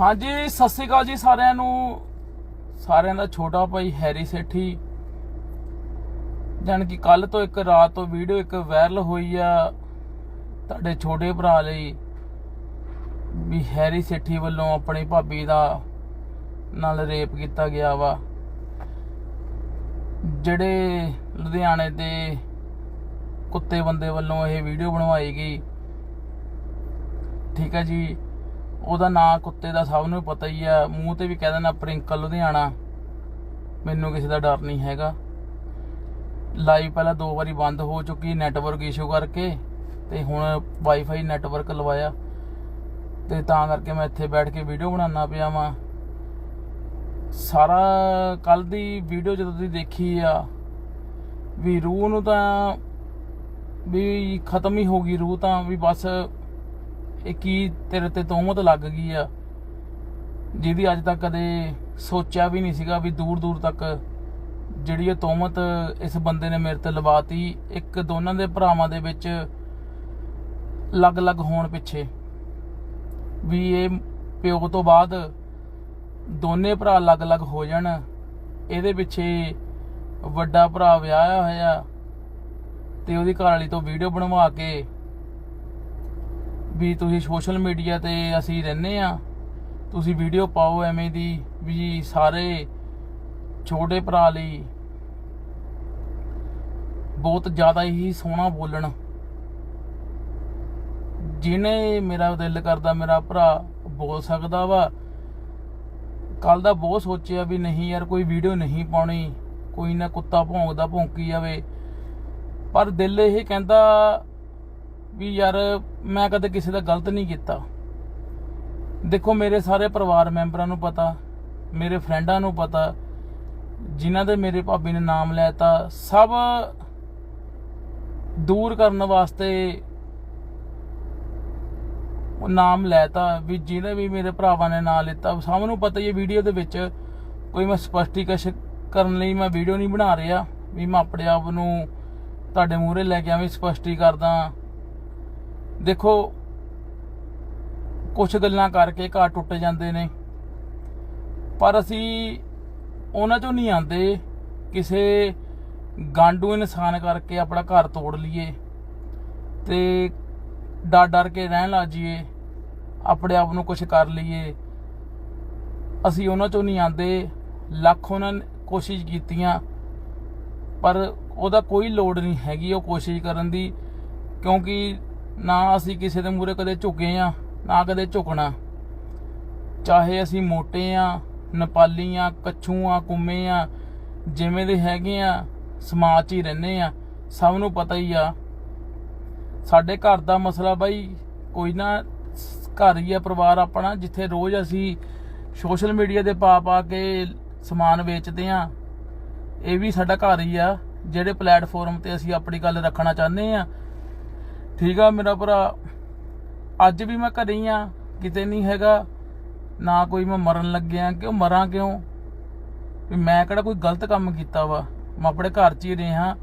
ਹਾਂਜੀ, ਸਤਿ ਸ੍ਰੀ ਅਕਾਲ ਜੀ ਸਾਰਿਆਂ ਨੂੰ। ਸਾਰਿਆਂ ਦਾ ਛੋਟਾ ਭਾਈ ਹੈਰੀ ਸੇਠੀ। ਜਾਣ ਕਿ ਕੱਲ ਤੋਂ ਇੱਕ ਰਾਤ ਤੋਂ ਵੀਡੀਓ ਇੱਕ ਵਾਇਰਲ ਹੋਈ ਆ ਤੁਹਾਡੇ ਛੋਟੇ ਭਰਾ ਲਈ ਵੀ ਹੈਰੀ ਸੇਠੀ ਵੱਲੋਂ ਆਪਣੀ ਭਾਬੀ ਦਾ ਨਾਲ ਰੇਪ ਕੀਤਾ ਗਿਆ ਵਾ। ਜਿਹੜੇ ਲੁਧਿਆਣੇ ਦੇ ਕੁੱਤੇ ਬੰਦੇ ਵੱਲੋਂ ਇਹ ਵੀਡੀਓ ਬਣਵਾਈ ਗਈ। ਠੀਕ ਹੈ ਜੀ। ਉਹਦਾ ਨਾਂ ਕੁੱਤੇ ਦਾ ਸਭ ਨੂੰ ਪਤਾ ਹੀ ਆ। ਮੂੰਹ ਤੇ ਵੀ ਕਹਿ ਦੇਣਾ ਪ੍ਰਿੰਕਲ ਲੁਧਿਆਣਾ। ਮੈਨੂੰ ਕਿਸੇ ਦਾ ਡਰ ਨਹੀਂ ਹੈਗਾ। ਲਾਈਵ ਪਹਿਲਾਂ ਦੋ ਵਾਰੀ ਬੰਦ ਹੋ ਚੁੱਕੀ ਨੈਟਵਰਕ ਇਸ਼ੂ ਕਰਕੇ ਤੇ ਹੁਣ ਵਾਈਫਾਈ ਨੈਟਵਰਕ ਲਵਾਇਆ। ਤੇ ਤਾਂ ਕਰਕੇ ਮੈਂ ਇੱਥੇ ਬੈਠ ਕੇ ਵੀਡੀਓ ਬਣਾਉਣਾ ਪਿਆ ਵਾਂ। ਸਾਰਾ ਕੱਲ ਦੀ ਵੀਡੀਓ ਜਦੋਂ ਤੁਸੀਂ ਦੇਖੀ ਆ, ਵੀ ਰੂਹ ਨੂੰ ਤਾਂ ਵੀ ਖਤਮ ਹੀ ਹੋ ਗਈ ਰੂਹ ਤਾਂ, ਵੀ ਬਸ ਇਹ ਕੀ ਤੇਰੇ ਤੇ ਤੋਹਮਤ ਲੱਗ ਗਈ ਆ? ਜਿਹਦੀ ਅੱਜ ਤੱਕ ਕਦੇ ਸੋਚਿਆ ਵੀ ਨਹੀਂ ਸੀਗਾ ਵੀ ਦੂਰ ਦੂਰ ਤੱਕ ਜਿਹੜੀ ਇਹ ਤੋਹਮਤ ਇਸ ਬੰਦੇ ਨੇ ਮੇਰੇ ਤੇ ਲਵਾਤੀ, ਇੱਕ ਦੋਨਾਂ ਦੇ ਭਰਾਵਾਂ ਦੇ ਵਿੱਚ ਅਲੱਗ-ਅਲੱਗ ਹੋਣ ਪਿੱਛੇ। ਵੀ ਇਹ ਪਿਓ ਤੋਂ ਬਾਅਦ ਦੋਨੇ ਭਰਾ ਅਲੱਗ-ਅਲੱਗ ਹੋ ਜਾਣ, ਇਹਦੇ ਪਿੱਛੇ ਵੱਡਾ ਭਰਾ ਵਿਆਹਿਆ ਹੋਇਆ ਤੇ ਉਹਦੀ ਘਰ ਵਾਲੀ ਤੋਂ ਵੀਡੀਓ ਬਣਵਾ ਕੇ ਵੀ ਤੁਸੀਂ ਸੋਸ਼ਲ ਮੀਡੀਆ ਤੇ ਅਸੀਂ ਰਹਿੰਦੇ ਆ ਤੁਸੀਂ ਵੀਡੀਓ ਪਾਓ ਐਵੇਂ ਦੀ ਵੀ ਸਾਰੇ ਛੋਟੇ ਭਰਾ ਲਈ ਬਹੁਤ ਜ਼ਿਆਦਾ ਹੀ ਸੋਹਣਾ ਬੋਲਣ। ਜਿਹਨੇ ਮੇਰਾ ਦਿਲ ਕਰਦਾ ਮੇਰਾ ਭਰਾ ਬੋਲ ਸਕਦਾ ਵਾ। ਕੱਲ ਦਾ ਬਹੁਤ ਸੋਚਿਆ ਵੀ ਨਹੀਂ ਯਾਰ, ਕੋਈ ਵੀਡੀਓ ਨਹੀਂ ਪਾਉਣੀ, ਕੋਈ ਨਾ ਕੁੱਤਾ ਭੌਂਕਦਾ ਭੌਂਕੀ ਜਾਵੇ। ਪਰ ਦਿਲ ਇਹ ਕਹਿੰਦਾ ਵੀ ਯਾਰ ਮੈਂ ਕਦੇ ਕਿਸੇ ਦਾ ਗਲਤ ਨਹੀਂ ਕੀਤਾ। ਦੇਖੋ, ਮੇਰੇ ਸਾਰੇ ਪਰਿਵਾਰ ਮੈਂਬਰਾਂ ਨੂੰ ਪਤਾ, ਮੇਰੇ ਫਰੈਂਡਾਂ ਨੂੰ ਪਤਾ, ਜਿਨ੍ਹਾਂ ਦੇ ਮੇਰੇ ਭਾਬੀ ਨੇ ਨਾਮ ਲੈਤਾ, ਸਭ ਦੂਰ ਕਰਨ ਵਾਸਤੇ ਉਹ ਨਾਮ ਲੈਤਾ, ਵੀ ਜਿਹਨੇ ਵੀ ਮੇਰੇ ਭਰਾਵਾਂ ਨੇ ਨਾਮ ਲਿੱਤਾ। ਸਭ ਨੂੰ ਪਤਾ ਹੀ ਵੀਡੀਓ ਦੇ ਵਿੱਚ, ਕੋਈ ਮੈਂ ਸਪਸ਼ਟੀਕਰਨ ਕਰਨ ਲਈ ਮੈਂ ਵੀਡੀਓ ਨਹੀਂ ਬਣਾ ਰਿਹਾ, ਵੀ ਮੈਂ ਆਪਣੇ ਆਪ ਨੂੰ ਤੁਹਾਡੇ ਮੂਹਰੇ ਲੈ ਕੇ ਆਵੇਂ ਸਪਸ਼ਟੀ ਕਰਦਾ। ਦੇਖੋ ਕੁਝ ਗੱਲਾਂ ਕਰਕੇ ਘਰ ਟੁੱਟ ਜਾਂਦੇ ਨੇ। ਪਰ ਅਸੀਂ ਉਹਨਾਂ ਚੋਂ ਨਹੀਂ ਆਂਦੇ ਕਿਸੇ ਗਾਂਡੂ ਇਨਸਾਨ ਕਰਕੇ ਆਪਣਾ ਘਰ ਤੋੜ ਲਈਏ ਤੇ ਡਰ ਡਰ ਕੇ ਰਹਿਣ ਲੱਗ ਜਾਈਏ, ਆਪਣੇ ਆਪ ਨੂੰ ਕੁਝ ਕਰ ਲਈਏ। ਅਸੀਂ ਉਹਨਾਂ ਚੋਂ ਨਹੀਂ ਆਂਦੇ ਲੱਖ ਉਹਨਾਂ ਨੇ ਕੋਸ਼ਿਸ਼ ਕੀਤੀਆਂ, ਪਰ ਉਹਦਾ ਕੋਈ ਲੋੜ ਨਹੀਂ ਹੈਗੀ ਉਹ ਕੋਸ਼ਿਸ਼ ਕਰਨ ਦੀ, ਕਿਉਂਕਿ ਨਾ ਅਸੀਂ ਕਿਸੇ ਦੇ ਮੂਹਰੇ ਕਦੇ ਝੁਕੇ ਆ, ਨਾ ਕਦੇ ਝੁਕਣਾ। ਚਾਹੇ ਅਸੀਂ ਮੋਟੇ ਆ, ਨੇਪਾਲੀ ਆ, ਕੱਛੂ ਆ, ਕੁੰਮੇ ਆ, ਜਿਵੇਂ ਦੇ ਹੈਗੇ ਆ, ਸਮਾਜ 'ਚ ਹੀ ਰਹਿੰਦੇ ਆ, ਸਭ ਨੂੰ ਪਤਾ ਹੀ ਆ। ਸਾਡੇ ਘਰ ਦਾ ਮਸਲਾ ਬਾਈ, ਕੋਈ ਨਾ ਘਰ ਹੀ ਆ ਪਰਿਵਾਰ ਆਪਣਾ, ਜਿੱਥੇ ਰੋਜ਼ ਅਸੀਂ ਸੋਸ਼ਲ ਮੀਡੀਆ ਤੇ ਪਾ ਪਾ ਕੇ ਸਮਾਨ ਵੇਚਦੇ ਆ। ਇਹ ਵੀ ਸਾਡਾ ਘਰ ਹੀ ਆ, ਜਿਹੜੇ ਪਲੇਟਫਾਰਮ ਤੇ ਅਸੀਂ ਆਪਣੀ ਗੱਲ ਰੱਖਣਾ ਚਾਹੁੰਦੇ ਆ। ਠੀਕ ਆ ਮੇਰਾ ਭਰਾ। ਅੱਜ ਵੀ ਮੈਂ ਘਰੇ ਹੀ ਆ, ਕਿਤੇ ਨਹੀਂ ਹੈਗਾ। ਨਾ ਕੋਈ ਮੈਂ ਮਰਨ ਲੱਗਿਆ, ਕਿਉਂ ਮਰਾਂ ਕਿਉਂ? ਵੀ ਮੈਂ ਕਿਹੜਾ ਕੋਈ ਗਲਤ ਕੰਮ ਕੀਤਾ ਵਾ? ਮੈਂ ਆਪਣੇ ਘਰ 'ਚ ਹੀ ਰਿਹਾ।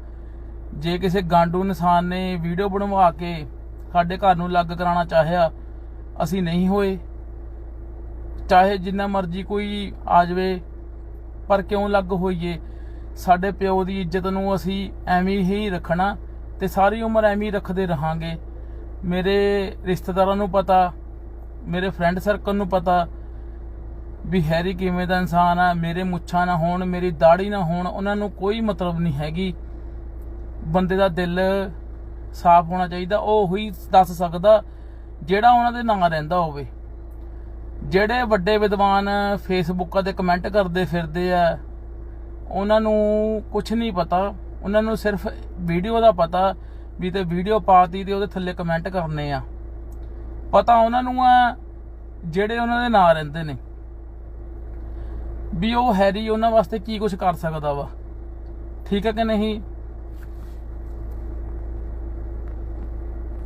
ਜੇ ਕਿਸੇ ਗਾਂਡੂ ਇਨਸਾਨ ਨੇ ਵੀਡੀਓ ਬਣਵਾ ਕੇ ਸਾਡੇ ਘਰ ਨੂੰ ਲੱਗ ਕਰਾਉਣਾ ਚਾਹਿਆ, ਅਸੀਂ ਨਹੀਂ ਹੋਏ। ਚਾਹੇ ਜਿੰਨਾ ਮਰਜ਼ੀ ਕੋਈ ਆ ਜਾਵੇ, ਪਰ ਕਿਉਂ ਲੱਗ ਹੋਈਏ? ਸਾਡੇ ਪਿਓ ਦੀ ਇੱਜ਼ਤ ਨੂੰ ਅਸੀਂ ਐਵੇਂ ਹੀ ਰੱਖਣਾ। ਤੇ ਸਾਰੀ ਉਮਰ ਐਵੇਂ ਹੀ ਰੱਖਦੇ ਰਹਾਂਗੇ। ਮੇਰੇ ਰਿਸ਼ਤੇਦਾਰਾਂ ਨੂੰ ਪਤਾ, ਮੇਰੇ ਫਰੈਂਡ ਸਰਕਲ ਨੂੰ ਪਤਾ ਵੀ ਹੈਰੀ ਕਿਵੇਂ ਦਾ ਇਨਸਾਨ ਆ, ਮੇਰੇ ਮੁੱਛਾਂ ਨਾ ਹੋਣ, ਮੇਰੀ ਦਾੜੀ ਨਾ ਹੋਣ, ਉਹਨਾਂ ਨੂੰ ਕੋਈ ਮਤਲਬ ਨਹੀਂ ਹੈਗੀ। ਬੰਦੇ ਦਾ ਦਿਲ ਸਾਫ਼ ਹੋਣਾ ਚਾਹੀਦਾ, ਉਹ ਹੀ ਦੱਸ ਸਕਦਾ ਜਿਹੜਾ ਉਹਨਾਂ ਦੇ ਨਾਂ ਰਹਿੰਦਾ ਹੋਵੇ। ਜਿਹੜੇ ਵੱਡੇ ਵਿਦਵਾਨ ਫੇਸਬੁੱਕਾਂ ਤੇ ਕਮੈਂਟ ਕਰਦੇ ਫਿਰਦੇ ਆ, ਉਹਨਾਂ ਨੂੰ ਕੁਝ ਨਹੀਂ ਪਤਾ। ਉਹਨਾਂ ਨੂੰ ਸਿਰਫ ਵੀਡੀਓ ਦਾ ਪਤਾ ਵੀ ਤੇ ਵੀਡੀਓ ਪਾਤੀ ਤੇ ਉਹਦੇ ਥੱਲੇ ਕਮੈਂਟ ਕਰਨੇ ਆ। ਪਤਾ ਉਹਨਾਂ ਨੂੰ ਆ ਜਿਹੜੇ ਉਹਨਾਂ ਦੇ ਨਾਂ ਰਹਿੰਦੇ ਨੇ। ਵੀ ਉਹ ਹੈਰੀ ਉਹਨਾਂ ਵਾਸਤੇ ਕੀ ਕੁਝ ਕਰ ਸਕਦਾ ਵਾ। ਠੀਕ ਹੈ ਕਿ ਨਹੀਂ?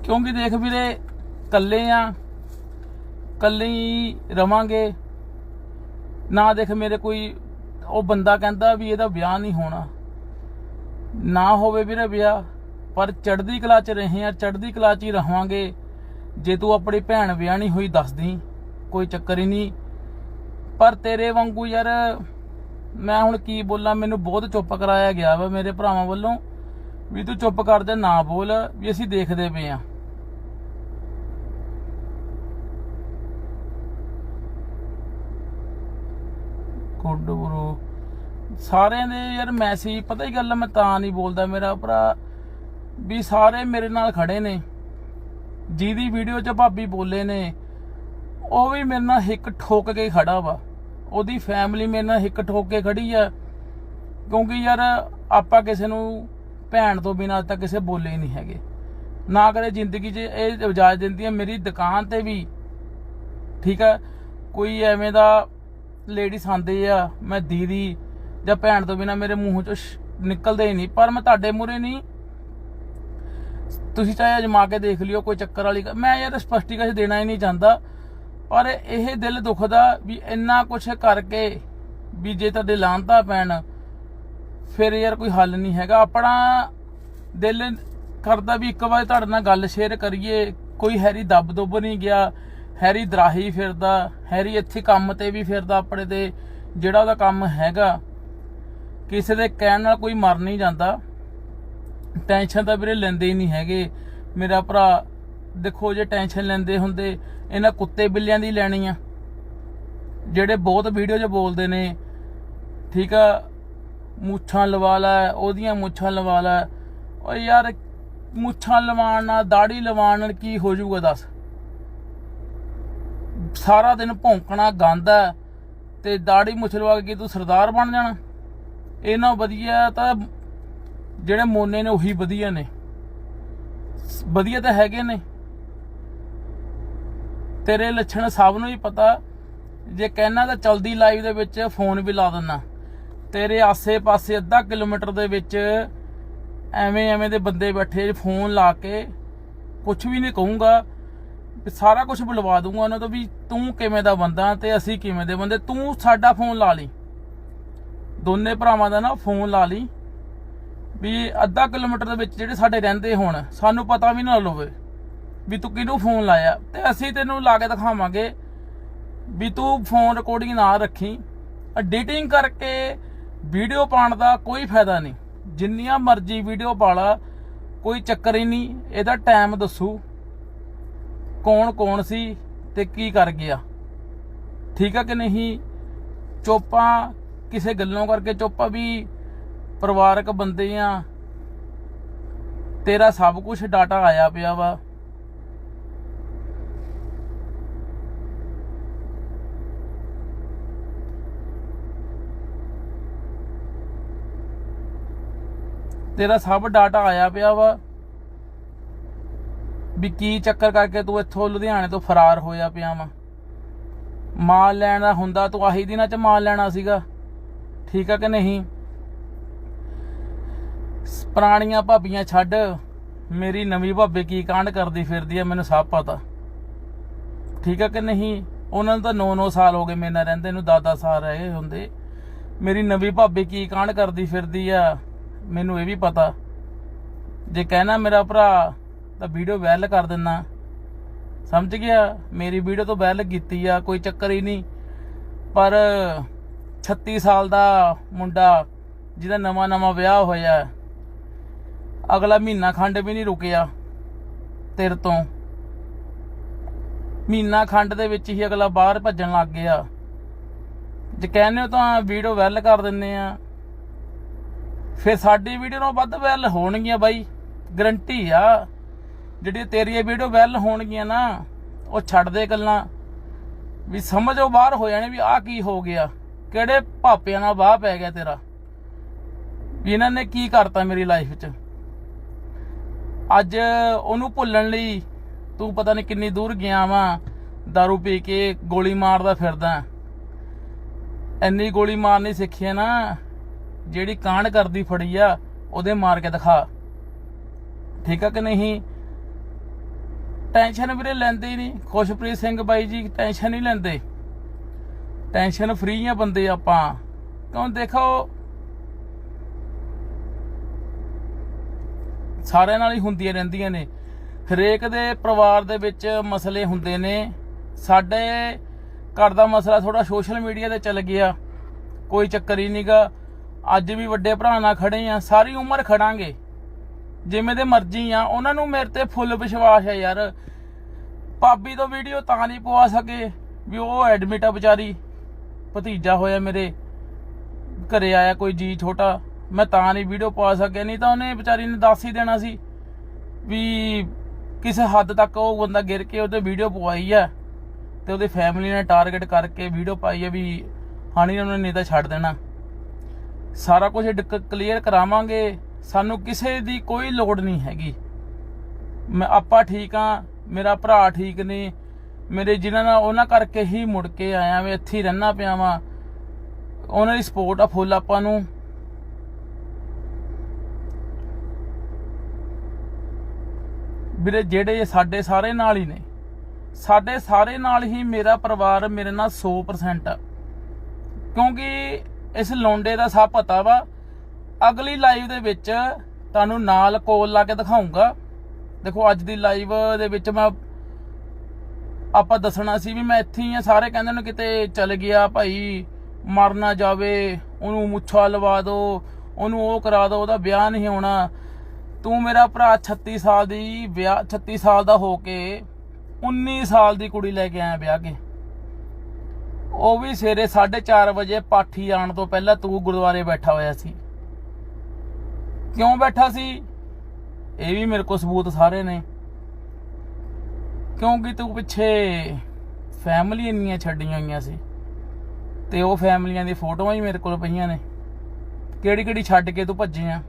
ਕਿਉਂਕਿ ਦੇਖ ਵੀਰੇ ਕੱਲੇ ਆ ਕੱਲੇ ਹੀ ਰਵਾਂਗੇ। ਨਾ ਦੇਖ ਮੇਰੇ ਕੋਈ, ਉਹ ਬੰਦਾ ਕਹਿੰਦਾ ਵੀ ਇਹਦਾ ਵਿਆਹ ਨਹੀਂ ਹੋਣਾ। ਨਾ ਹੋਵੇ ਵੀਰੇ ਵਿਆਹ, ਪਰ ਚੜ੍ਹਦੀ ਕਲਾ 'ਚ ਰਹੇ ਆ, ਚੜ੍ਹਦੀ ਕਲਾ 'ਚ ਹੀ ਰਹਾਂਗੇ। ਜੇ ਤੂੰ ਆਪਣੀ ਭੈਣ ਵਿਆਹ ਨਹੀਂ ਹੋਈ ਦੱਸ ਦੀ ਕੋਈ ਚੱਕਰ ਹੀ ਨਹੀਂ। ਪਰ ਤੇਰੇ ਵਾਂਗੂ ਯਾਰ, ਮੈਂ ਹੁਣ ਕੀ ਬੋਲਾਂ, ਮੈਨੂੰ ਬਹੁਤ ਚੁੱਪ ਕਰਾਇਆ ਗਿਆ ਵਾ ਮੇਰੇ ਭਰਾਵਾਂ ਵੱਲੋਂ। ਵੀ ਤੂੰ ਚੁੱਪ ਕਰ ਜਾ ਨਾ ਬੋਲ, ਵੀ ਅਸੀਂ ਦੇਖਦੇ ਪਏ ਆ। ਗੁੱਡ ਬ్రో ਸਾਰਿਆਂ ਦੇ ਯਾਰ ਮੈਸੇਜ, ਪਤਾ ਹੀ ਗੱਲ ਮੈਂ ਤਾਂ ਨਹੀਂ ਬੋਲਦਾ ਮੇਰਾ ਭਰਾ, ਵੀ ਸਾਰੇ ਮੇਰੇ ਨਾਲ ਖੜੇ ਨੇ, ਜਿਹਦੀ ਵੀਡੀਓ 'ਚ ਭਾਬੀ ਬੋਲੇ ਨੇ, ਉਹ ਵੀ ਮੇਰੇ ਨਾਲ ਹਿੱਕ ਠੋਕ ਕੇ ਖੜਾ ਵਾ, ਉਹਦੀ ਫੈਮਿਲੀ ਮੇਰੇ ਨਾਲ ਹਿੱਕ ਠੋਕ ਕੇ ਖੜੀ ਆ, ਕਿਉਂਕਿ ਯਾਰ ਆਪਾਂ ਕਿਸੇ ਨੂੰ ਭੈਣ ਤੋਂ ਬਿਨਾਂ ਤਾਂ ਕਿਸੇ ਬੋਲੇ ਹੀ ਨਹੀਂ ਹੈਗੇ, ਨਾ ਕਦੇ ਜ਼ਿੰਦਗੀ 'ਚ ਇਹ ਇਜਾਜ਼ਤ ਦਿੰਦੀ ਹੈ ਮੇਰੀ ਦੁਕਾਨ ਤੇ ਵੀ, ਠੀਕ ਹੈ ਕੋਈ ਐਵੇਂ ਦਾ ਲੇਡੀਜ਼ ਆਂਦੇ ਆ, ਮੈਂ ਦੀਦੀ ਜਾਂ ਭੈਣ ਤੋਂ ਬਿਨਾਂ ਮੇਰੇ ਮੂੰਹ ਚੋਂ ਨਿਕਲਦੇ ਹੀ ਨਹੀਂ, ਪਰ ਮੈਂ ਤੁਹਾਡੇ ਮੂਹਰੇ ਨਹੀਂ। ਤੁਸੀਂ ਚਾਹੇ ਅਜਮਾ ਕੇ ਦੇਖ ਲਿਓ, ਕੋਈ ਚੱਕਰ ਵਾਲੀ ਗੱਲ- ਮੈਂ ਯਾਰ ਸਪਸ਼ਟੀਕਰਨ ਦੇਣਾ ਹੀ ਨਹੀਂ ਚਾਹੁੰਦਾ। ਪਰ ਇਹ ਦਿਲ ਦੁਖਦਾ ਵੀ ਇੰਨਾ ਕੁਛ ਕਰਕੇ ਵੀ ਜੇ ਤੁਹਾਡੇ ਲਾਂਤਾ ਪੈਣ, ਫਿਰ ਯਾਰ ਕੋਈ ਹੱਲ ਨਹੀਂ ਹੈਗਾ। ਆਪਣਾ ਦਿਲ ਕਰਦਾ ਵੀ ਇੱਕ ਵਾਰ ਤੁਹਾਡੇ ਨਾਲ ਗੱਲ ਸ਼ੇਅਰ ਕਰੀਏ। ਕੋਈ ਹੈਰੀ ਦੱਬ ਦੁੱਬ ਨਹੀਂ ਗਿਆ, ਹੈਰੀ ਦਰਾਹੀ ਫਿਰਦਾ, ਹੈਰੀ ਇੱਥੇ ਕੰਮ ਤੇ ਵੀ ਫਿਰਦਾ ਆਪਣੇ ਤੇ, ਜਿਹੜਾ ਉਹਦਾ ਕੰਮ ਹੈਗਾ। ਕਿਸੇ ਦੇ ਕਹਿਣ ਨਾਲ ਕੋਈ ਮਰ ਨਹੀਂ ਜਾਂਦਾ। ਟੈਨਸ਼ਨ ਤਾਂ ਵੀਰੇ ਲੈਂਦੇ ਹੀ ਨਹੀਂ ਹੈਗੇ। ਮੇਰਾ ਭਰਾ, ਦੇਖੋ ਜੇ ਟੈਨਸ਼ਨ ਲੈਂਦੇ ਹੁੰਦੇ, ਇਹਨਾਂ ਕੁੱਤੇ ਬਿੱਲਿਆਂ ਦੀ ਲੈਣੀ ਆ ਜਿਹੜੇ ਬਹੁਤ ਵੀਡੀਓ 'ਚ ਬੋਲਦੇ ਨੇ, ਠੀਕ ਆ, ਮੁੱਛਾਂ ਲਵਾ ਲੈ, ਉਹਦੀਆਂ ਮੁੱਛਾਂ ਲਵਾ ਲੈ। ਓ ਯਾਰ, ਮੁੱਛਾਂ ਲਵਾਉਣ ਨਾਲ ਦਾੜੀ ਲਵਾਉਣ ਨਾਲ ਕੀ ਹੋ ਜਾਊਗਾ ਦੱਸ? ਸਾਰਾ ਦਿਨ ਭੌਂਕਣਾ, ਗੰਦਾ ਤੇ ਦਾੜੀ ਮੁੱਛ ਲਵਾ ਕੇ ਤੂੰ ਸਰਦਾਰ ਬਣ ਜਾਣਾ? ਇਹਨਾਂ ਵਧੀਆ ਤਾਂ ਜਿਹੜੇ ਮੋਨੇ ਨੇ ਉਹੀ ਵਧੀਆ ਨੇ। ਸ- ਵਧੀਆ ਤਾਂ ਹੈਗੇ ਨੇ। ਤੇਰੇ ਲੱਛਣ ਸਭ ਨੂੰ ਹੀ ਪਤਾ। ਜੇ ਕਹਿਣਾ ਤਾਂ ਚਲਦੀ ਲਾਈਵ ਦੇ ਵਿੱਚ ਫੋਨ ਵੀ ਲਾ ਦਿੰਨਾ ਤੇਰੇ ਆਸੇ-ਪਾਸੇ ਅੱਧਾ ਕਿਲੋਮੀਟਰ ਦੇ ਵਿੱਚ ਐਵੇਂ ਐਵੇਂ ਦੇ ਬੰਦੇ ਬੈਠੇ ਫੋਨ ਲਾ ਕੇ। ਕੁਝ ਵੀ ਨਹੀਂ ਕਹੂੰਗਾ। ਤੇ ਸਾਰਾ ਕੁਝ ਬੁਲਵਾ ਦੂੰਗਾ ਉਹਨਾਂ ਤੋਂ ਵੀ ਤੂੰ ਕਿਵੇਂ ਦਾ ਬੰਦਾ ਤੇ ਅਸੀਂ ਕਿਵੇਂ ਦੇ ਬੰਦੇ। ਤੂੰ ਸਾਡਾ ਫੋਨ ਲਾ ਲਈ। ਦੋਨੇ ਭਰਾਵਾਂ ਦਾ ਨਾ ਫੋਨ ਲਾ ਲਈ ਵੀ ਅੱਧਾ ਕਿਲੋਮੀਟਰ ਦੇ ਵਿੱਚ ਜਿਹੜੇ ਸਾਡੇ ਰਹਿੰਦੇ ਹੋਣ, ਸਾਨੂੰ ਪਤਾ ਵੀ ਨਾ ਲਵੇ ਵੀ ਤੂੰ ਕਿਹਨੂੰ ਫੋਨ ਲਾਇਆ। ਤੇ ਅਸੀਂ ਤੈਨੂੰ ਲਾ ਕੇ ਦਿਖਾਵਾਂਗੇ ਵੀ ਤੂੰ ਫੋਨ ਰਿਕਾਰਡਿੰਗ ਨਾ ਰੱਖੀ। ਐਡੀਟਿੰਗ ਕਰਕੇ ਵੀਡੀਓ ਪਾਉਣ ਦਾ ਕੋਈ ਫਾਇਦਾ ਨਹੀਂ। ਜਿੰਨੀਆਂ ਮਰਜ਼ੀ ਵੀਡੀਓ ਪਾ ਲਾ ਕੋਈ ਚੱਕਰ ਹੀ ਨਹੀਂ। ਇਹਦਾ ਟਾਈਮ ਦੱਸੂ ਕੌਣ ਕੌਣ ਸੀ ਤੇ ਕੀ ਕਰ ਗਿਆ। ਠੀਕ ਆ ਕਿ ਨਹੀਂ? ਚੋਪਾਂ ਕਿਸੇ ਗੱਲੋਂ ਕਰਕੇ ਚੋਪਾ ਵੀ ਪਰਿਵਾਰਕ ਬੰਦੇ ਆ। ਤੇਰਾ ਸਭ ਕੁਝ ਡਾਟਾ ਆਇਆ ਪਿਆ ਵਾ। ਤੇਰਾ ਸਭ ਡਾਟਾ ਆਇਆ ਪਿਆ ਵਾ ਵੀ ਕੀ ਚੱਕਰ ਕਰਕੇ ਤੂੰ ਇੱਥੋਂ ਲੁਧਿਆਣੇ ਤੋਂ ਫਰਾਰ ਹੋਇਆ ਪਿਆ ਵਾ। ਮਾਲ ਲੈਣਾ ਹੁੰਦਾ, ਤੂੰ ਆਹੀ ਦਿਨਾਂ ਚ ਮਾਲ ਲੈਣਾ ਸੀਗਾ। ਠੀਕ ਆ ਕਿ ਨਹੀਂ? ਪੁਰਾਣੀਆਂ ਭਾਬੀਆਂ ਛੱਡ, ਮੇਰੀ ਨਵੀਂ ਭਾਬੀ ਕੀ ਕਾਂਡ ਕਰਦੀ ਫਿਰਦੀ ਆ, ਮੈਨੂੰ ਸਭ ਪਤਾ। ਠੀਕ ਆ ਕਿ ਨਹੀਂ? ਉਹਨਾਂ ਨੂੰ ਤਾਂ 9-9 ਸਾਲ ਹੋ ਗਏ ਮੇਰੇ ਨਾਲ ਰਹਿੰਦੇ ਨੂੰ 10-10 ਸਾਲ ਰਹੇ ਹੁੰਦੇ। ਮੇਰੀ ਨਵੀਂ ਭਾਬੀ ਕੀ ਕਾਂਡ ਕਰਦੀ ਫਿਰਦੀ ਆ, ਮੈਨੂੰ ਇਹ ਵੀ ਪਤਾ। ਜੇ ਕਹਿਣਾ ਮੇਰਾ ਭਰਾ, ਤਾਂ ਵੀਡੀਓ ਵਾਇਰਲ ਕਰ ਦਿੰਨਾ। ਸਮਝ ਗਿਆ? ਮੇਰੀ ਵੀਡੀਓ ਤੋਂ ਵਾਇਰਲ ਕੀਤੀ ਆ, ਕੋਈ ਚੱਕਰ ਹੀ ਨਹੀਂ। ਪਰ 36 ਸਾਲ ਦਾ ਮੁੰਡਾ ਜਿਹਦਾ ਨਵਾਂ ਨਵਾਂ ਵਿਆਹ ਹੋਇਆ। ਅਗਲਾ ਮਹੀਨਾ ਖੰਡ ਵੀ ਨਹੀਂ ਰੁਕਿਆ ਤੇਰੇ ਤੋਂ। ਮਹੀਨਾ ਖੰਡ ਦੇ ਵਿੱਚ ਹੀ ਅਗਲਾ ਬਾਹਰ ਭੱਜਣ ਲੱਗ ਗਿਆ। ਜੇ ਕਹਿੰਦੇ ਹੋ ਤਾਂ ਵੀਡੀਓ ਵਾਇਰਲ ਕਰ ਦਿੰਨੇ ਆ। ਫਿਰ ਸਾਡੀ ਵੀਡੀਓ ਨਾਲ ਵੱਧ ਵਾਇਰਲ ਹੋਣਗੀਆਂ ਬਾਈ। ਗਰੰਟੀ ਆ। ਜਿਹੜੀ ਤੇਰੀਆਂ ਵੀਡੀਓ ਵਾਇਰਲ ਹੋਣਗੀਆਂ ਨਾ, ਉਹ ਛੱਡ ਦੇ ਗੱਲਾਂ। ਵੀ ਸਮਝੋ ਬਾਹਰ ਹੋ ਜਾਣੇ ਵੀ ਆਹ ਕੀ ਹੋ ਗਿਆ। ਕਿਹੜੇ ਭਾਪਿਆਂ ਨਾਲ ਵਾਹ ਪੈ ਗਿਆ ਤੇਰਾ? ਵੀ ਇਹਨਾਂ ਨੇ ਕੀ ਕਰਤਾ ਮੇਰੀ ਲਾਈਫ 'ਚ? ਅੱਜ ਉਹਨੂੰ ਭੁੱਲਣ ਲਈ ਤੂੰ ਪਤਾ ਨਹੀਂ ਕਿੰਨੀ ਦੂਰ ਗਿਆ ਵਾਂ, दारू ਪੀ ਕੇ ਗੋਲੀ ਮਾਰਦਾ ਫਿਰਦਾ। ਇੰਨੀ ਗੋਲੀ ਮਾਰਨੀ ਸਿੱਖੀ ਹੈ ਨਾ, ਜਿਹੜੀ ਕਾਂਡ ਕਰਦੀ ਫੜੀ ਆ, ਉਹਦੇ ਮਾਰ ਕੇ ਦਿਖਾ। ਠੀਕ ਆ ਕਿ ਨਹੀਂ? ਟੈਨਸ਼ਨ ਵੀਰੇ ਲੈਂਦੇ ਹੀ ਨਹੀਂ। ਖੁਸ਼ਪ੍ਰੀਤ ਸਿੰਘ ਬਾਈ ਜੀ, ਟੈਨਸ਼ਨ ਨਹੀਂ ਲੈਂਦੇ। ਟੈਨਸ਼ਨ ਫ੍ਰੀ ਆ ਬੰਦੇ ਆਪਾਂ। ਕਿਉਂ ਦੇਖੋ? ਸਾਰਿਆਂ ਨਾਲ ਹੀ ਹੁੰਦੀਆਂ ਰਹਿੰਦੀਆਂ ਨੇ। ਹਰੇਕ ਦੇ ਪਰਿਵਾਰ ਦੇ ਵਿੱਚ ਮਸਲੇ ਹੁੰਦੇ ਨੇ। ਸਾਡੇ ਘਰ ਦਾ ਮਸਲਾ ਥੋੜਾ ਸੋਸ਼ਲ ਮੀਡੀਆ ਤੇ ਚੱਲ ਗਿਆ। ਕੋਈ ਚੱਕਰ ਹੀ ਨਹੀਂਗਾ ਅੱਜ ਵੀ ਵੱਡੇ ਭਰਾ ਨਾਲ ਖੜੇ ਆ। ਸਾਰੀ ਉਮਰ ਖੜਾਂਗੇ। ਜਿਵੇਂ ਦੇ ਮਰਜ਼ੀ ਆ। ਉਹਨਾਂ ਨੂੰ ਮੇਰੇ ਤੇ ਫੁੱਲ ਵਿਸ਼ਵਾਸ ਹੈ ਯਾਰ। ਭਾਬੀ ਤੋਂ ਵੀਡੀਓ ਤਾਂ ਨਹੀਂ ਪਵਾ ਸਕੇ। ਵੀ ਉਹ ਐਡਮਿਟ ਆ ਵਿਚਾਰੀ। ਭਤੀਜਾ ਹੋਇਆ ਮੇਰੇ, ਘਰੇ ਆਇਆ ਕੋਈ ਜੀ ਛੋਟਾ, ਮੈਂ ਤਾਂ ਨਹੀਂ ਵੀਡੀਓ ਪਾ ਸਕਿਆ, ਨਹੀਂ ਤਾਂ ਉਹਨੇ ਵਿਚਾਰੀ ਨੇ ਦੱਸ ਹੀ ਦੇਣਾ ਸੀ ਵੀ ਕਿਸੇ ਹੱਦ ਤੱਕ ਉਹ ਬੰਦਾ ਗਿਰ ਕੇ ਉਹਦੇ ਵੀਡੀਓ ਪਵਾਈ ਆ ਤੇ ਉਹਦੀ ਫੈਮਿਲੀ ਨੇ ਟਾਰਗੇਟ ਕਰਕੇ ਵੀਡੀਓ ਪਾਈ ਆ ਵੀ ਹਾਣੀ ਉਹਨਾਂ ਨੇ ਨਹੀਂ ਤਾਂ ਛੱਡ ਦੇਣਾ। ਸਾਰਾ ਕੁਝ ਕਲੀਅਰ ਕਰਾਵਾਂਗੇ, ਸਾਨੂੰ ਕਿਸੇ ਦੀ ਕੋਈ ਲੋੜ ਨਹੀਂ ਹੈਗੀ। ਮੈਂ ਆਪਾਂ ਠੀਕ ਆ, ਮੇਰਾ ਭਰਾ ਠੀਕ ਨੇ ਮੇਰੇ ਜਿਨ੍ਹਾਂ ਨਾਲ ਉਹਨਾਂ ਕਰਕੇ ਹੀ ਮੁੜ ਕੇ ਆਇਆ ਵੇ, ਇੱਥੇ ਹੀ ਰਹਿਣਾ ਪਿਆ ਵਾ। ਉਹਨਾਂ ਦੀ ਸਪੋਰਟ ਆ ਫੁੱਲ ਆਪਾਂ ਨੂੰ। ਵੀਰੇ, ਜਿਹੜੇ ਸਾਡੇ ਸਾਰੇ ਨਾਲ ਹੀ ਨੇ, ਸਾਡੇ ਸਾਰੇ ਨਾਲ ਹੀ ਮੇਰਾ ਪਰਿਵਾਰ ਮੇਰੇ ਨਾਲ 100% ਆ। ਕਿਉਂਕਿ ਇਸ ਲੌਂਡੇ ਦਾ ਸਭ ਪਤਾ ਵਾ, ਅਗਲੀ ਲਾਈਵ ਦੇ ਵਿੱਚ ਤੁਹਾਨੂੰ ਨਾਲ ਕੋਲ ਲਾ ਕੇ ਦਿਖਾਉਂਗਾ। ਦੇਖੋ, ਅੱਜ ਦੀ ਲਾਈਵ ਦੇ ਵਿੱਚ ਮੈਂ ਆਪਾਂ ਦੱਸਣਾ ਸੀ ਵੀ ਮੈਂ ਇੱਥੇ ਹੀ ਆ, ਸਾਰੇ ਕਹਿੰਦੇ ਨੇ ਕਿਤੇ ਚਲ ਗਿਆ ਭਾਈ, ਮਰ ਨਾ ਜਾਵੇ, ਉਹਨੂੰ ਮੁੱਛਾ ਲਵਾ ਦਿਓ ਉਹਨੂੰ ਉਹ ਕਰਾ ਦਿਓ ਉਹਦਾ ਵਿਆਹ ਨਹੀਂ ਹੋਣਾ। ਤੂੰ ਮੇਰਾ ਭਰਾ 36 ਸਾਲ ਦੀ, ਵਿਆਹ 36 ਸਾਲ ਦਾ ਹੋ ਕੇ 19 ਸਾਲ ਦੀ ਕੁੜੀ ਲੈ ਕੇ ਆਇਆ ਵਿਆਹ ਕੇ। ਉਹ ਵੀ ਸਵੇਰੇ 4:30 ਵਜੇ ਪਾਠੀ ਆਉਣ ਤੋਂ ਪਹਿਲਾਂ ਤੂੰ ਗੁਰਦੁਆਰੇ ਬੈਠਾ ਹੋਇਆ ਸੀ। ਕਿਉਂ ਬੈਠਾ ਸੀ? ਇਹ ਵੀ ਮੇਰੇ ਕੋਲ ਸਬੂਤ ਸਾਰੇ ਨੇ। ਕਿਉਂਕਿ ਤੂੰ ਪਿੱਛੇ ਫੈਮਿਲੀ ਇੰਨੀਆਂ ਛੱਡੀਆਂ ਹੋਈਆਂ ਸੀ ਤੇ ਉਹ ਫੈਮਲੀਆਂ ਦੀ ਫੋਟੋਆਂ ਹੀ ਮੇਰੇ ਕੋਲ ਪਈਆਂ ਨੇ। ਕਿਹੜੀ ਕਿਹੜੀ ਛੱਡ ਕੇ ਤੂੰ ਭੱਜੇ ਆ?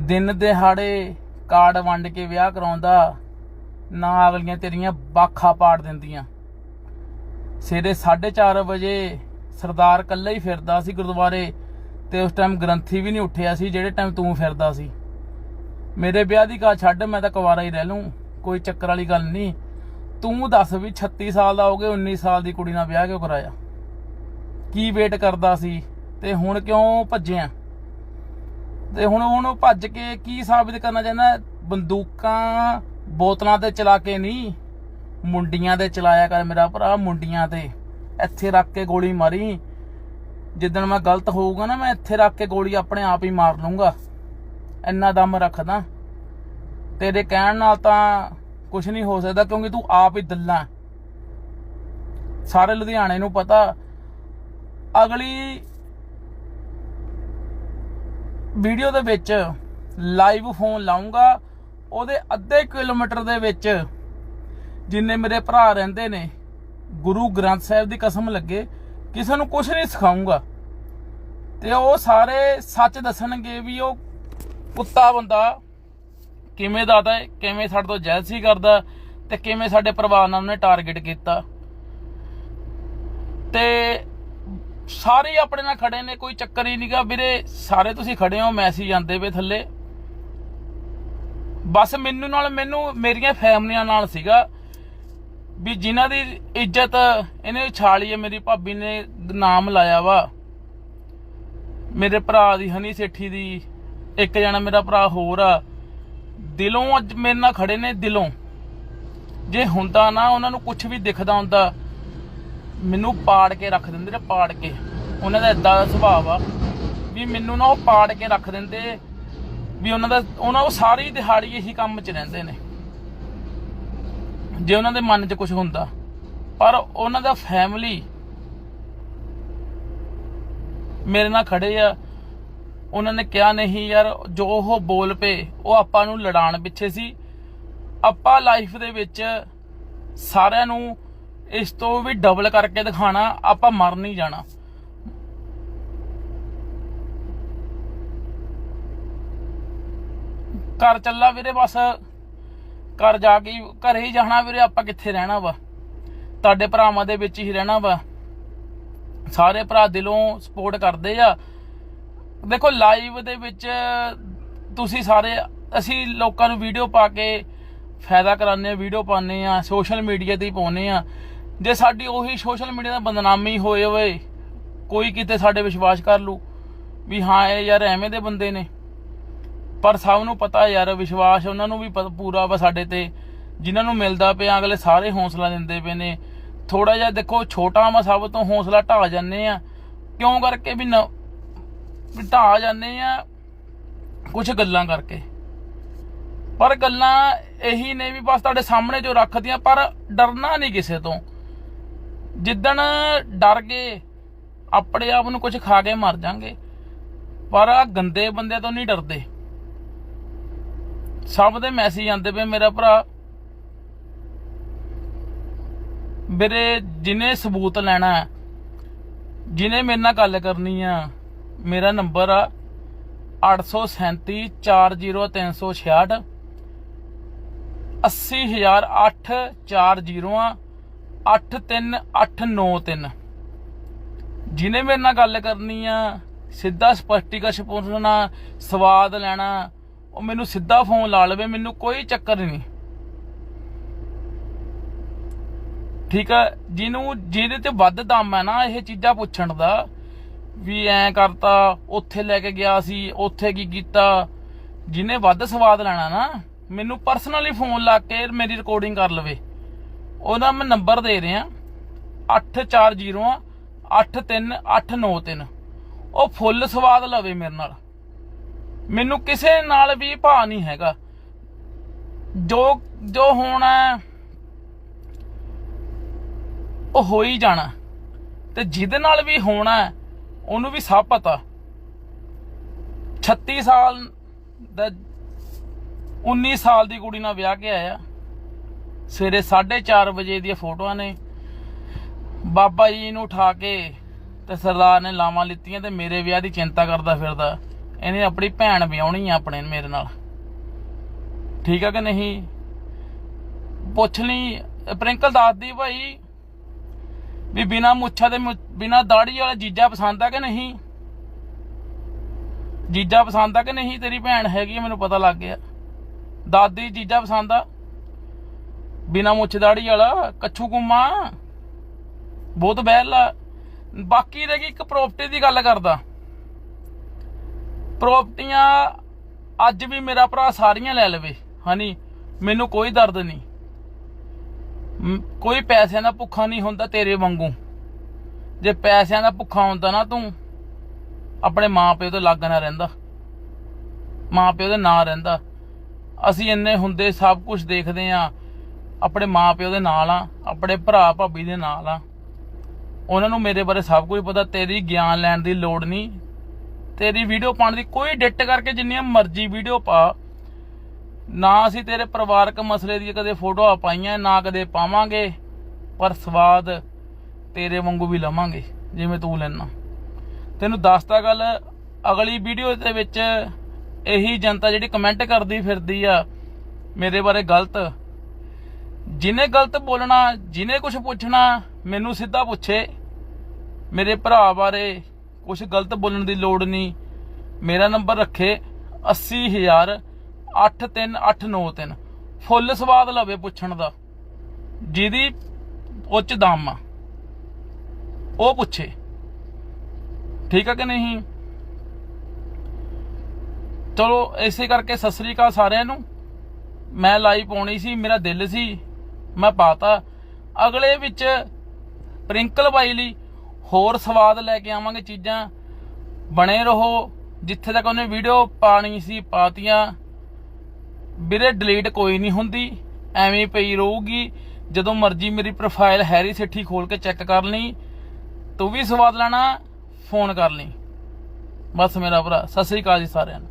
ਦਿਨ ਦਿਹਾੜੇ ਕਾਰਡ ਵੰਡ ਕੇ ਵਿਆਹ ਕਰਾਉਂਦਾ, ਨਾ ਅਗਲੀਆਂ ਤੇਰੀਆਂ ਬਾਖਾ ਪਾੜ ਦਿੰਦੀਆਂ। ਸਵੇਰੇ 4:30 ਵਜੇ ਸਰਦਾਰ ਇਕੱਲਾ ਹੀ ਫਿਰਦਾ ਸੀ ਗੁਰਦੁਆਰੇ ਤੇ ਉਸ ਟਾਈਮ ਗ੍ਰੰਥੀ ਵੀ ਨਹੀਂ ਉੱਠਿਆ ਸੀ, ਜਿਹੜੇ ਟਾਈਮ ਤੂੰ ਫਿਰਦਾ ਸੀ। ਮੇਰੇ ਵਿਆਹ ਦੀ ਗੱਲ ਛੱਡ, ਮੈਂ ਤਾਂ ਕੁਵਾਰਾ ਹੀ ਰਹਿ ਲੂੰ ਕੋਈ ਚੱਕਰ ਵਾਲੀ ਗੱਲ ਨਹੀਂ। ਤੂੰ ਦੱਸ ਵੀ 36 ਸਾਲ ਦਾ ਹੋ ਗਿਆ 19 ਸਾਲ ਦੀ ਕੁੜੀ ਨਾਲ ਵਿਆਹ ਕਿਉਂ ਕਰਾਇਆ? ਕੀ ਵੇਟ ਕਰਦਾ ਸੀ? ਤੇ ਹੁਣ ਕਿਉਂ ਭੱਜਿਆ? ਤੇ ਹੁਣ ਉਹਨੂੰ ਭੱਜ ਕੇ ਕੀ ਸਾਬਿਤ ਕਰਨਾ ਚਾਹੁੰਦਾ? ਬੰਦੂਕਾਂ ਬੋਤਲਾਂ ਤੇ ਚਲਾ ਕੇ ਨਹੀਂ, ਮੁੰਡੀਆਂ ਤੇ ਚਲਾਇਆ ਕਰ ਮੇਰਾ ਭਰਾ, ਮੁੰਡੀਆਂ ਤੇ। ਇੱਥੇ ਰੱਖ ਕੇ ਗੋਲੀ ਮਾਰੀ। ਜਿੱਦਣ ਮੈਂ ਗਲਤ ਹੋਊਗਾ ਨਾ, ਮੈਂ ਇੱਥੇ ਰੱਖ ਕੇ ਗੋਲੀ ਆਪਣੇ ਆਪ ਹੀ ਮਾਰ ਲੂੰਗਾ ਇੰਨਾ ਦਮ ਰੱਖਦਾ। ਤੇਰੇ ਕਹਿਣ ਨਾਲ ਤਾਂ ਕੁਝ ਨਹੀਂ ਹੋ ਸਕਦਾ ਕਿਉਂਕਿ ਤੂੰ ਆਪ ਹੀ ਦੱਲਾ ਸਾਰੇ ਲੁਧਿਆਣੇ ਨੂੰ ਪਤਾ, ਅਗਲੀ ਵੀਡੀਓ ਦੇ ਵਿੱਚ ਲਾਈਵ ਫੋਨ ਲਾਉਂਗਾ ਉਹਦੇ ਅੱਧੇ ਕਿਲੋਮੀਟਰ ਦੇ ਵਿੱਚ ਜਿੰਨੇ ਮੇਰੇ ਭਰਾ ਰਹਿੰਦੇ ਨੇ, ਗੁਰੂ ਗ੍ਰੰਥ ਸਾਹਿਬ ਦੀ ਕਸਮ ਲੱਗੇ, ਕਿਸੇ ਨੂੰ ਕੁਝ ਨਹੀਂ ਸਿਖਾਉਂਗਾ ਤੇ ਉਹ ਸਾਰੇ ਸੱਚ ਦੱਸਣਗੇ ਵੀ ਉਹ ਕੁੱਤਾ ਬੰਦਾ ਕਿਵੇਂ ਦਾ ਹੈ ਕਿਵੇਂ ਸਾਡੇ ਤੋਂ ਜੈਲਸੀ ਕਰਦਾ ਤੇ ਕਿਵੇਂ ਸਾਡੇ ਪਰਿਵਾਰ ਨਾਲ ਉਹਨੇ ਟਾਰਗੇਟ ਕੀਤਾ? ਤੇ ਸਾਰੇ ਆਪਣੇ ਨਾਲ ਖੜੇ ਨੇ, ਕੋਈ ਚੱਕਰ ਹੀ ਨਹੀਂਗਾ ਵੀਰੇ, ਸਾਰੇ ਤੁਸੀਂ ਖੜੇ ਹੋ ਮੈਸੇਜ ਆਉਂਦੇ ਵੇ ਥੱਲੇ। ਬਸ ਮੈਨੂੰ ਨਾਲ, ਮੈਨੂੰ, ਮੇਰੀਆਂ ਫੈਮਲੀਆਂ ਨਾਲ ਸੀਗਾ। ਵੀ ਜਿਨ੍ਹਾਂ ਦੀ ਇੱਜ਼ਤ ਇਹਨੇ ਛਾਲੀ ਹੈ ਮੇਰੀ ਭਾਬੀ ਨੇ ਨਾਮ ਲਾਇਆ ਵਾ। ਮੇਰੇ ਭਰਾ ਦੀ, ਹਨੀ ਸੇਠੀ ਦੀ, ਇੱਕ ਜਣਾ ਮੇਰਾ ਭਰਾ ਹੋਰ ਆ। ਦਿਲੋਂ ਅੱਜ ਮੇਰੇ ਨਾਲ ਖੜੇ ਨੇ, ਦਿਲੋਂ। ਜੇ ਹੁੰਦਾ ਨਾ, ਉਹਨਾਂ ਨੂੰ ਕੁਝ ਵੀ ਦਿਖਦਾ ਹੁੰਦਾ, ਮੈਨੂੰ ਪਾੜ ਕੇ ਰੱਖ ਦਿੰਦੇ ਨੇ, ਪਾੜ ਕੇ। ਉਹਨਾਂ ਦਾ ਇਦਾਂ ਦਾ ਸੁਭਾਅ ਆ ਵੀ ਮੈਨੂੰ ਨਾ ਉਹ ਪਾੜ ਕੇ ਰੱਖ ਦਿੰਦੇ, ਵੀ ਉਹਨਾਂ ਦਾ, ਉਹਨਾਂ ਉਹ ਸਾਰੀ ਦਿਹਾੜੀ ਇਹੀ ਕੰਮ 'ਚ ਰਹਿੰਦੇ ਨੇ। ਜੇ ਉਹਨਾਂ ਦੇ ਮਨ 'ਚ ਕੁਝ ਹੁੰਦਾ, ਪਰ ਉਹਨਾਂ ਦਾ ਫੈਮਿਲੀ ਮੇਰੇ ਨਾਲ ਖੜੇ ਆ ਉਹਨਾਂ ਨੇ ਕਿਹਾ, ਨਹੀਂ ਯਾਰ, ਜੋ ਉਹ ਬੋਲ ਪਏ, ਉਹ ਆਪਾਂ ਨੂੰ ਲੜਾਉਣ ਪਿੱਛੇ ਸੀ। ਆਪਾਂ ਲਾਈਫ ਦੇ ਵਿੱਚ ਸਾਰਿਆਂ ਨੂੰ ਇਸ ਤੋਂ ਵੀ ਡਬਲ ਕਰਕੇ ਦਿਖਾਣਾ ਆਪਾਂ ਮਰ ਨਹੀਂ ਜਾਣਾ। ਘਰ ਚੱਲਾ ਵੀਰੇ ਬਸ। ਘਰ ਜਾ ਕੇ ਹੀ- ਘਰੇ ਹੀ ਜਾਣਾ ਵੀਰੇ, ਆਪਾਂ ਕਿੱਥੇ ਰਹਿਣਾ ਵਾ? ਤੁਹਾਡੇ ਭਰਾਵਾਂ ਦੇ ਵਿੱਚ ਹੀ ਰਹਿਣਾ ਵਾ। ਸਾਰੇ ਭਰਾ ਦਿਲੋਂ ਸਪੋਰਟ ਕਰਦੇ ਆ। ਦੇਖੋ ਲਾਈਵ ਦੇ ਵਿੱਚ ਤੁਸੀਂ ਸਾਰੇ, ਅਸੀਂ ਲੋਕਾਂ ਨੂੰ ਵੀਡੀਓ ਪਾ ਕੇ ਫਾਇਦਾ ਕਰਾਉਂਦੇ ਆ ਵੀਡੀਓ ਪਾਉਂਦੇ ਆ ਸੋਸ਼ਲ ਮੀਡੀਆ ਤੇ ਹੀ ਪਾਉਂਦੇ ਆ ਜੇ ਸਾਡੀ ਉਹੀ ਸੋਸ਼ਲ ਮੀਡੀਆ ਦਾ ਬਦਨਾਮੀ ਹੋਏ ਹੋਏ, ਕੋਈ ਕਿਤੇ ਸਾਡੇ ਵਿਸ਼ਵਾਸ ਕਰ ਲੂ ਵੀ ਹਾਂ, ਇਹ ਯਾਰ ਐਵੇਂ ਦੇ ਬੰਦੇ ਨੇ। ਪਰ ਸਭ ਨੂੰ ਪਤਾ ਯਾਰ, ਵਿਸ਼ਵਾਸ ਉਹਨਾਂ ਨੂੰ ਵੀ ਪੂਰਾ ਵਾ ਸਾਡੇ ਤੇ। ਜਿਨ੍ਹਾਂ ਨੂੰ ਮਿਲਦਾ ਪਿਆ, ਅਗਲੇ ਸਾਰੇ ਹੌਸਲਾ ਦਿੰਦੇ ਪਏ ਨੇ। ਥੋੜਾ ਜਿਹਾ ਦੇਖੋ, ਛੋਟਾ ਵਾ ਸਭ ਤੋਂ ਹੌਸਲਾ ਢਾ ਜਾਂਦੇ ਆ ਕਿਉਂ ਕਰਕੇ ਵੀ ਨ- ਵੀ ਢਾ ਜਾਂਦੇ ਆ ਕੁਝ ਗੱਲਾਂ ਕਰਕੇ। ਪਰ ਗੱਲਾਂ ਇਹੀ ਨੇ ਵੀ ਬਸ ਤੁਹਾਡੇ ਸਾਹਮਣੇ ਜੋ ਰੱਖਦੀਆਂ ਪਰ ਡਰਨਾ ਨਹੀਂ ਕਿਸੇ ਤੋਂ। ਜਿੱਦਣ ਡਰ ਗਏ ਆਪਣੇ ਆਪ ਨੂੰ ਕੁਝ ਖਾ ਕੇ ਮਰ ਜਾਾਂਗੇ ਪਰ ਆ ਗੰਦੇ ਬੰਦੇ ਤੋਂ ਨਹੀਂ ਡਰਦੇ। ਸਭ ਦੇ ਮੈਸੇਜ ਆਉਂਦੇ ਪਏ ਮੇਰਾ ਭਰਾ। ਮੇਰੇ ਜਿਹਨੇ ਸਬੂਤ ਲੈਣਾ ਹੈ, ਜਿਹਨੇ ਮੇਰੇ ਨਾਲ ਗੱਲ ਕਰਨੀ ਆ ਮੇਰਾ ਨੰਬਰ ਆ 837 40366 8000840 ਆ 83893 ਜਿਹਨੇ ਮੇਰੇ ਨਾਲ ਗੱਲ ਕਰਨੀ ਆ, ਸਿੱਧਾ ਸਪਸ਼ਟੀਕਰਨ ਪੁੱਛਣਾ, ਸਵਾਦ ਲੈਣਾ, ਉਹ ਮੈਨੂੰ ਸਿੱਧਾ ਫੋਨ ਲਾ ਲਵੇ, ਮੈਨੂੰ ਕੋਈ ਚੱਕਰ ਨਹੀਂ। ਠੀਕ ਆ, ਜਿਹਨੂੰ ਜਿਹਦੇ ਤੇ ਵੱਧ ਦਮ ਹੈ ਨਾ ਇਹ ਚੀਜ਼ਾਂ ਪੁੱਛਣ ਦਾ ਵੀ ਐ ਕਰਤਾ, ਉੱਥੇ ਲੈ ਕੇ ਗਿਆ ਸੀ, ਉੱਥੇ ਕੀ ਕੀਤਾ? ਜਿਹਨੇ ਵੱਧ ਸਵਾਦ ਲੈਣਾ ਨਾ, ਮੈਨੂੰ ਪਰਸਨਲੀ ਫੋਨ ਲਾ ਕੇ ਮੇਰੀ ਰਿਕਾਰਡਿੰਗ ਕਰ ਲਵੇ। ਉਹਦਾ ਮੈਂ ਨੰਬਰ ਦੇ ਰਿਹਾ। 840 83893 ਉਹ ਫੁੱਲ ਸਵਾਦ ਲਵੇ ਮੇਰੇ ਨਾਲ। ਮੈਨੂੰ ਕਿਸੇ ਨਾਲ ਵੀ ਭਾ ਨਹੀਂ ਹੈਗਾ। ਜੋ ਜੋ ਹੋਣਾ ਉਹ ਹੋ ਹੀ ਜਾਣਾ। ਤੇ ਜਿਹਦੇ ਨਾਲ ਵੀ ਹੋਣਾ ਉਹਨੂੰ ਵੀ ਸਭ ਪਤਾ। 36 ਸਾਲ ਦਾ 19 ਸਾਲ ਦੀ ਕੁੜੀ ਨਾਲ ਵਿਆਹ ਕੇ ਆਇਆ। ਸਵੇਰੇ 4:30 ਵਜੇ ਦੀਆਂ ਫੋਟੋਆਂ ਨੇ। ਬਾਬਾ ਜੀ ਨੂੰ ਉਠਾ ਕੇ ਤੇ ਸਰਦਾਰ ਨੇ ਲਾਵਾਂ ਲਿੱਤੀਆਂ ਤੇ ਮੇਰੇ ਵਿਆਹ ਦੀ ਚਿੰਤਾ ਕਰਦਾ ਫਿਰਦਾ। ਇਹਨੇ ਆਪਣੀ ਭੈਣ ਵਿਆਹਣੀ ਆ ਆਪਣੇ ਮੇਰੇ ਨਾਲ। ਠੀਕ ਆ ਕਿ ਨਹੀਂ? ਪੁੱਛ ਲਈ ਪ੍ਰਿੰਕਲ ਦੱਸਦੀ ਭਾਈ ਵੀ ਬਿਨਾ ਮੁੱਛਾਂ ਦੇ ਬਿਨਾ ਦਾੜੀ ਵਾਲਾ ਜੀਜਾ ਪਸੰਦ ਆ ਕਿ ਨਹੀਂ? ਜੀਜਾ ਪਸੰਦ ਆ ਕਿ ਨਹੀਂ? ਤੇਰੀ ਭੈਣ ਹੈਗੀ ਆ, ਮੈਨੂੰ ਪਤਾ ਲੱਗ ਗਿਆ। ਦਾਦੀ ਜੀਜਾ ਪਸੰਦ ਆ। ਬਿਨਾ ਮੁੱਛ ਦਾੜੀ ਵਾਲਾ ਕੱਛੂ ਕੁੰਮਾ। ਬਹੁਤ ਬਹਿਲ ਆ। ਬਾਕੀ ਰਹਿ ਗਈ ਇੱਕ ਪ੍ਰਾਪਰਟੀ ਦੀ ਗੱਲ ਕਰਦਾ। ਪ੍ਰਾਪਰਟੀਆਂ ਅੱਜ ਵੀ ਮੇਰਾ ਭਰਾ ਸਾਰੀਆਂ ਲੈ ਲਵੇ ਹਨੀ। ਮੈਨੂੰ ਕੋਈ ਦਰਦ ਨਹੀਂ। ਕੋਈ ਪੈਸਿਆਂ ਦਾ ਭੁੱਖਾ ਨਹੀਂ ਹੁੰਦਾ ਤੇਰੇ ਵਾਂਗੂ। ਜੇ ਪੈਸਿਆਂ ਦਾ ਭੁੱਖਾ ਹੁੰਦਾ ਨਾ ਤੂੰ, ਆਪਣੇ ਮਾਪਿਓ ਤੋਂ ਲੱਗ ਨਾ ਰਹਿੰਦਾ। ਮਾਪਿਓ ਦੇ ਨਾਂ ਰਹਿੰਦਾ। ਅਸੀਂ ਇੰਨੇ ਹੁੰਦੇ ਸਭ ਕੁਝ ਦੇਖਦੇ ਆ, ਆਪਣੇ ਮਾਪਿਓ ਦੇ ਨਾਲ ਆ, ਆਪਣੇ ਭਰਾ ਭਾਬੀ ਦੇ ਨਾਲ ਆ। ਉਹਨਾਂ ਨੂੰ ਮੇਰੇ ਬਾਰੇ ਸਭ ਕੁਝ ਪਤਾ, ਤੇਰੀ ਗਿਆਨ ਲੈਣ ਦੀ ਲੋੜ ਨਹੀਂ। ਤੇਰੀ ਵੀਡੀਓ ਪਾਉਣ ਦੀ ਕੋਈ ਡਿਟ ਕਰਕੇ ਜਿੰਨੀਆਂ ਮਰਜ਼ੀ ਵੀਡੀਓ ਪਾ। ਨਾ ਅਸੀਂ ਤੇਰੇ ਪਰਿਵਾਰਕ ਮਸਲੇ ਦੀ ਕਦੇ ਫੋਟੋਆਂ ਪਾਈਆਂ, ਨਾ ਕਦੇ ਪਾਵਾਂਗੇ, ਪਰ ਸਵਾਦ ਤੇਰੇ ਵਾਂਗੂ ਵੀ ਲਵਾਂਗੇ, ਜਿਵੇਂ ਤੂੰ ਲੈਣਾ ਤੈਨੂੰ ਦੱਸਤਾ ਗੱਲ, ਅਗਲੀ ਵੀਡੀਓ ਦੇ ਵਿੱਚ ਇਹੀ ਜਨਤਾ ਜਿਹੜੀ ਕਮੈਂਟ ਕਰਦੀ ਫਿਰਦੀ ਆ, ਮੇਰੇ ਬਾਰੇ ਗਲਤ। ਜਿਹਨੇ ਗਲਤ ਬੋਲਣਾ ਜਿਹਨੇ ਕੁਝ ਪੁੱਛਣਾ, ਮੈਨੂੰ ਸਿੱਧਾ ਪੁੱਛੇ। ਮੇਰੇ ਭਰਾ ਬਾਰੇ ਕੁਝ ਗਲਤ ਬੋਲਣ ਦੀ ਲੋੜ ਨਹੀਂ। ਮੇਰਾ ਨੰਬਰ ਰੱਖੇ 80000 83893 ਫੁੱਲ ਸਵਾਦ ਲਵੇ ਪੁੱਛਣ ਦਾ। ਜਿਹਦੀ ਉੱਚ ਦਮ ਆ। ਉਹ ਪੁੱਛੇ। ਠੀਕ ਆ ਕਿ ਨਹੀਂ? ਚਲੋ, ਇਸੇ ਕਰਕੇ ਸਤਿ ਸ੍ਰੀ ਅਕਾਲ ਸਾਰਿਆਂ ਨੂੰ। ਮੈਂ ਲਾਈਵ ਪਾਉਣੀ ਸੀ, ਮੇਰਾ ਦਿਲ ਸੀ, ਮੈਂ ਪਾਤਾ। ਅਗਲੇ ਵਿੱਚ ਪ੍ਰਿੰਕਲ ਬਾਈ ਲਈ ਹੋਰ ਸਵਾਦ ਲੈ ਕੇ ਆਵਾਂਗੇ ਚੀਜ਼ਾਂ। ਬਣੇ ਰਹੋ। ਜਿੱਥੇ ਤੱਕ ਉਹਨੇ ਵੀਡੀਓ ਪਾਣੀ ਸੀ, ਪਾਤੀਆਂ। ਵੀਰੇ ਡਿਲੀਟ ਕੋਈ ਨਹੀਂ ਹੁੰਦੀ। ਐਵੇਂ ਪਈ ਰਹੂਗੀ। ਜਦੋਂ ਮਰਜ਼ੀ ਮੇਰੀ ਪ੍ਰੋਫਾਈਲ ਹੈਰੀ ਸੇਠੀ ਖੋਲ ਕੇ ਚੈੱਕ ਕਰ ਲਈ, ਤੂੰ ਵੀ ਸਵਾਦ ਲੈਣਾ ਫੋਨ ਕਰ ਲਈ। ਬਸ ਮੇਰਾ ਭਰਾ, ਸਤਿ ਸ੍ਰੀ ਅਕਾਲ ਜੀ ਸਾਰਿਆਂ ਨੂੰ।